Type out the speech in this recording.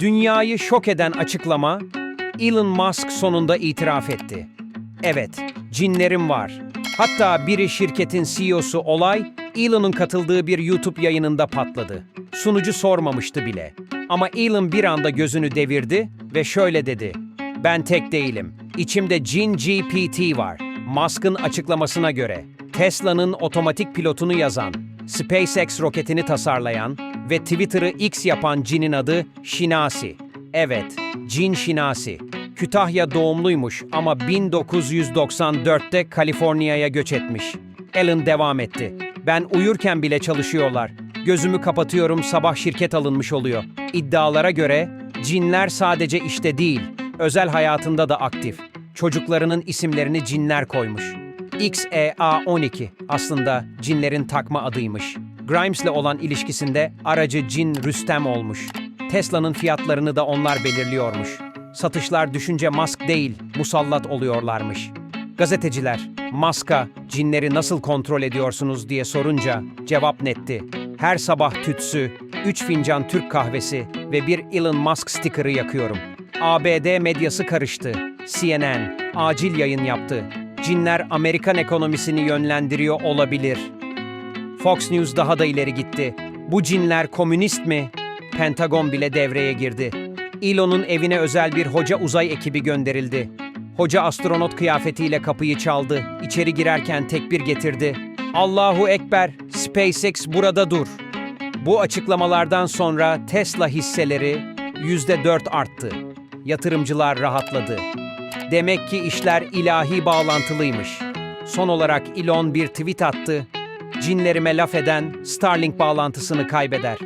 Dünyayı şok eden açıklama, Elon Musk sonunda itiraf etti. Evet, cinlerim var. Hatta biri şirketin CEO'su olay, Elon'un katıldığı bir YouTube yayınında patladı. Sunucu sormamıştı bile. Ama Elon bir anda gözünü devirdi ve şöyle dedi. Ben tek değilim. İçimde Cin GPT var. Musk'ın açıklamasına göre Tesla'nın otomatik pilotunu yazan, SpaceX roketini tasarlayan ve Twitter'ı X yapan Cin'in adı Şinasi. Evet, Cin Şinasi. Kütahya doğumluymuş ama 1994'te Kaliforniya'ya göç etmiş. Alan devam etti. Ben uyurken bile çalışıyorlar. Gözümü kapatıyorum sabah şirket alınmış oluyor. İddialara göre cinler sadece işte değil, özel hayatında da aktif. Çocuklarının isimlerini cinler koymuş. XEA12 aslında cinlerin takma adıymış. Grimes'le olan ilişkisinde aracı cin Rüstem olmuş. Tesla'nın fiyatlarını da onlar belirliyormuş. Satışlar düşünce Musk değil, musallat oluyorlarmış. Gazeteciler, Musk'a cinleri nasıl kontrol ediyorsunuz diye sorunca cevap netti. Her sabah tütsü, 3 fincan Türk kahvesi ve bir Elon Musk sticker'ı yakıyorum. ABD medyası karıştı. CNN acil yayın yaptı. Cinler Amerikan ekonomisini yönlendiriyor olabilir. Fox News daha da ileri gitti. Bu cinler komünist mi? Pentagon bile devreye girdi. Elon'un evine özel bir hoca uzay ekibi gönderildi. Hoca astronot kıyafetiyle kapıyı çaldı. İçeri girerken tekbir getirdi. Allahu Ekber, SpaceX burada dur. Bu açıklamalardan sonra Tesla hisseleri %4 arttı. Yatırımcılar rahatladı. Demek ki işler ilahi bağlantılıymış. Son olarak Elon bir tweet attı. Cinlerime laf eden Starlink bağlantısını kaybeder.